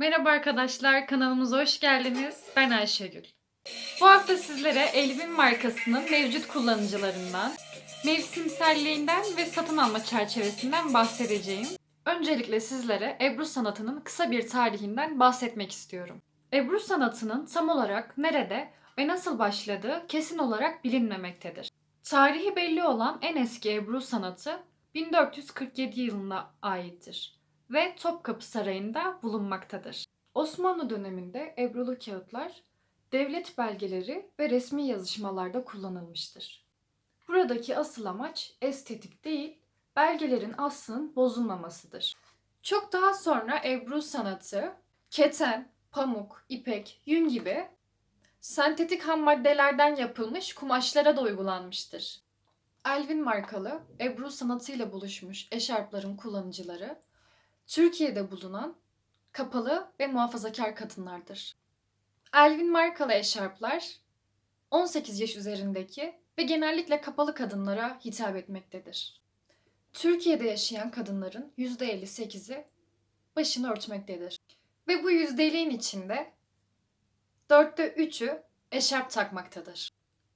Merhaba arkadaşlar, kanalımıza hoş geldiniz. Ben Ayşegül. Bu hafta sizlere Elvin markasının mevcut kullanıcılarından, mevsimselliğinden ve satın alma çerçevesinden bahsedeceğim. Öncelikle sizlere Ebru sanatının kısa bir tarihinden bahsetmek istiyorum. Ebru sanatının tam olarak nerede ve nasıl başladığı kesin olarak bilinmemektedir. Tarihi belli olan en eski Ebru sanatı 1447 yılına aittir ve Topkapı Sarayı'nda bulunmaktadır. Osmanlı döneminde Ebrulu kağıtlar devlet belgeleri ve resmi yazışmalarda kullanılmıştır. Buradaki asıl amaç estetik değil, belgelerin aslının bozulmamasıdır. Çok daha sonra Ebru sanatı, keten, pamuk, ipek, yün gibi sentetik ham maddelerden yapılmış kumaşlara da uygulanmıştır. Elvin markalı Ebru sanatıyla buluşmuş eşarpların kullanıcıları Türkiye'de bulunan kapalı ve muhafazakar kadınlardır. Elvin markalı eşarplar 18 yaş üzerindeki ve genellikle kapalı kadınlara hitap etmektedir. Türkiye'de yaşayan kadınların %58'i başını örtmektedir. Ve bu yüzdeliğin içinde dörtte üçü eşarp takmaktadır.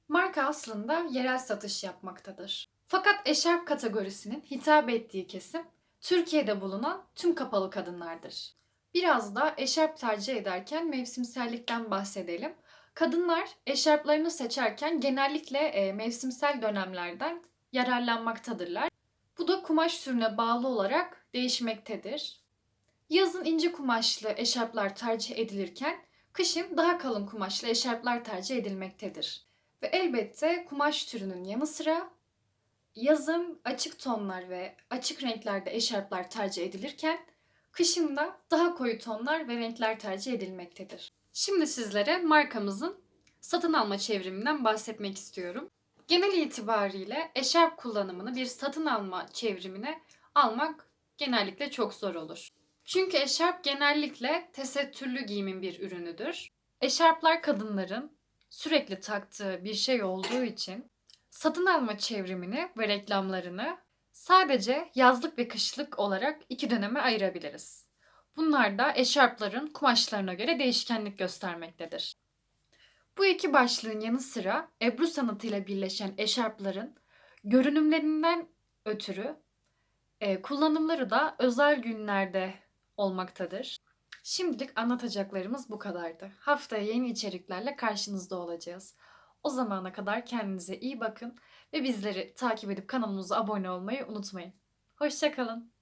Marka aslında yerel satış yapmaktadır. Fakat eşarp kategorisinin hitap ettiği kesim Türkiye'de bulunan tüm kapalı kadınlardır. Biraz da eşarp tercih ederken mevsimsellikten bahsedelim. Kadınlar eşarplarını seçerken genellikle e, mevsimsel dönemlerden yararlanmaktadırlar. Bu da kumaş türüne bağlı olarak değişmektedir. Yazın ince kumaşlı eşarplar tercih edilirken kışın daha kalın kumaşlı eşarplar tercih edilmektedir. Ve elbette kumaş türünün yanı sıra yazın açık tonlar ve açık renklerde eşarplar tercih edilirken kışın da daha koyu tonlar ve renkler tercih edilmektedir. Şimdi sizlere markamızın satın alma çevriminden bahsetmek istiyorum. Genel itibariyle eşarp kullanımını bir satın alma çevrimine almak genellikle çok zor olur. Çünkü eşarp genellikle tesettürlü giyimin bir ürünüdür. Eşarplar kadınların sürekli taktığı bir şey olduğu için satın alma çevrimini ve reklamlarını sadece yazlık ve kışlık olarak iki döneme ayırabiliriz. Bunlar da eşarpların kumaşlarına göre değişkenlik göstermektedir. Bu iki başlığın yanı sıra Ebru sanatıyla birleşen eşarpların görünümlerinden ötürü e, kullanımları da özel günlerde olmaktadır. Şimdilik anlatacaklarımız bu kadardı. Haftaya yeni içeriklerle karşınızda olacağız. O zamana kadar kendinize iyi bakın ve bizleri takip edip kanalımıza abone olmayı unutmayın. Hoşçakalın.